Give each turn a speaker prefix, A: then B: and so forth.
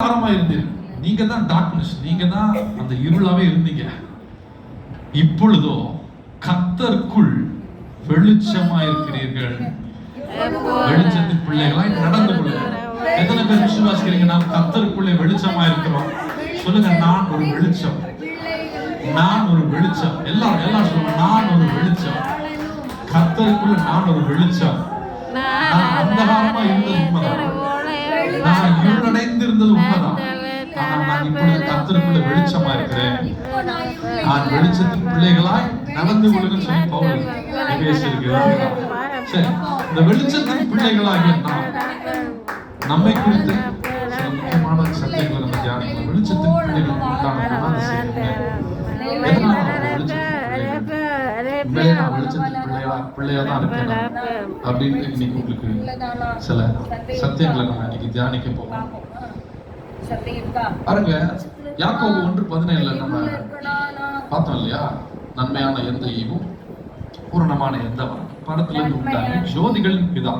A: ஆரமா இருந்தீர்கள் நீங்க தான் டார்க்னஸ் நீங்க தான் அந்த இருளாவே இருந்தீங்க. இப்பொழுதோ கத்தர்க்குள் வெளிச்சமா இருக்கிறீர்கள் வெளிச்சத்தின் பிள்ளைகளாய் நடந்து கொள்ளுங்க எத்தனை பேர் விசுவாசிக்கிறீங்க? நாம் கத்தருக்குள்ளே வெளிச்சமா இருக்கிறோம் சொல்லுங்க நான் ஒரு வெளிச்சம். நான் ஒரு வெளிச்சம். எல்லாரும் எல்லாரும் சொல்லுங்க நான் ஒரு வெளிச்சம். கத்தருக்குள்ள நான் ஒரு வெளிச்சம். நான் அந்தகாரமா இருந்தது இருந்தது உண்மைதான் நான் இப்பொழுது கர்த்தருக்குள்ள வெளிச்சமா இருக்கிறேன். நான் வெளிச்சத்தின் பிள்ளைகளாய் நடந்து கொள்ளுங்க சொல்லி பவுல் பேசியிருக்கிறார். சரி இந்த வெளிச்சத்தின் பிள்ளைகளாகிய நாம் நம்மை குறித்து சில முக்கியமான சத்தியங்களை நம்ம தியானிக்கலாம் வெளிச்சத்தின் பிள்ளைகளுக்கு உண்டான. அப்படின்னு இன்னைக்கு உங்களுக்கு சில சத்தியங்களை நம்ம இன்னைக்கு தியானிக்க போறோம். பாருங்க யாக்கோபு ஒன்று பதினேழுல நம்ம பார்த்தோம் இல்லையா? நன்மையான எந்த ஈவும் பூரணமான எந்த படத்துல இருந்து உண்டாங்க ஜோதிகளின் பிதா.